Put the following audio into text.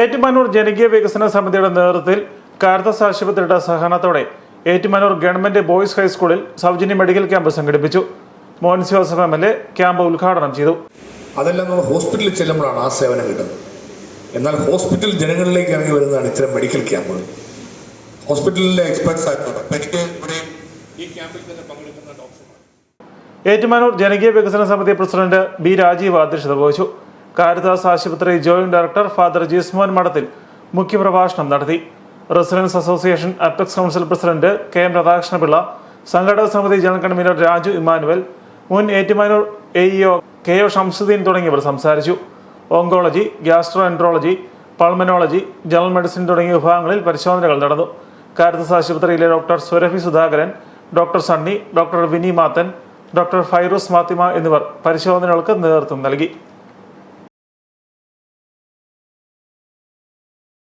ഏറ്റുമാനൂർ ജനകീയ വികസന സമിതിയുടെ നേതൃത്വത്തിൽ കാർത്തസ് ആശുപത്രിയുടെ സഹകരണത്തോടെ ഏറ്റുമാനൂർ ഗവൺമെന്റ് ബോയ്സ് ഹൈസ്കൂളിൽ സൗജന്യ മെഡിക്കൽ ക്യാമ്പ് സംഘടിപ്പിച്ചു. Monce Joseph M L A camp ഉദ്ഘാടനം ചെയ്തു. അതെല്ലാം നമ്മൾ ഹോസ്പിറ്റലിൽ ചെല്ലുമ്പോഴാണ് ആ സേവനം കിട്ടുന്നത്. എന്നാൽ ഹോസ്പിറ്റൽ ജനങ്ങളിലേക്ക് ഇറങ്ങി വരുന്നതാണ് ഇത്തരം മെഡിക്കൽ ക്യാമ്പുകൾ. ഹോസ്പിറ്റലിലെ എക്സ്പെർട്സ് ആയിട്ടുണ്ട് എനിക്ക് ഇവിടെ ഈ ക്യാമ്പിൽ തന്നെ പങ്കെടുക്കുന്ന ഡോക്ടർമാർ. ഏറ്റുമാനൂർ ജനകീയ വികസന സമിതി പ്രസിഡന്റ് ബി രാജീവ് അധ്യക്ഷത വഹിച്ചു. കാരിദാസ് ആശുപത്രി joint director father Jismon Madathil മുഖ്യപ്രഭാഷണം നടത്തി. Residence association apex council president K M Radhakrishnapillai സംഘടക സമിതി ജനറൽ കൺവീനർ രാജു ഇമ്മാനുവൽ മുൻ Ettumanoor A EO K O Shamsuddin തുടങ്ങിയവർ സംസാരിച്ചു. Oncology gastroenterology pulmonology general medicine തുടങ്ങിയ വിഭാഗങ്ങളിൽ പരിശോധനകൾ നടന്നു. കാരിതസ് ആശുപത്രിയിലെ doctor Surabhi Sudhakaran doctor Sunny doctor Vini Mathan doctor Fairoos Mathima എന്നിവർ പരിശോധനകൾക്ക് നേതൃത്വം നൽകി.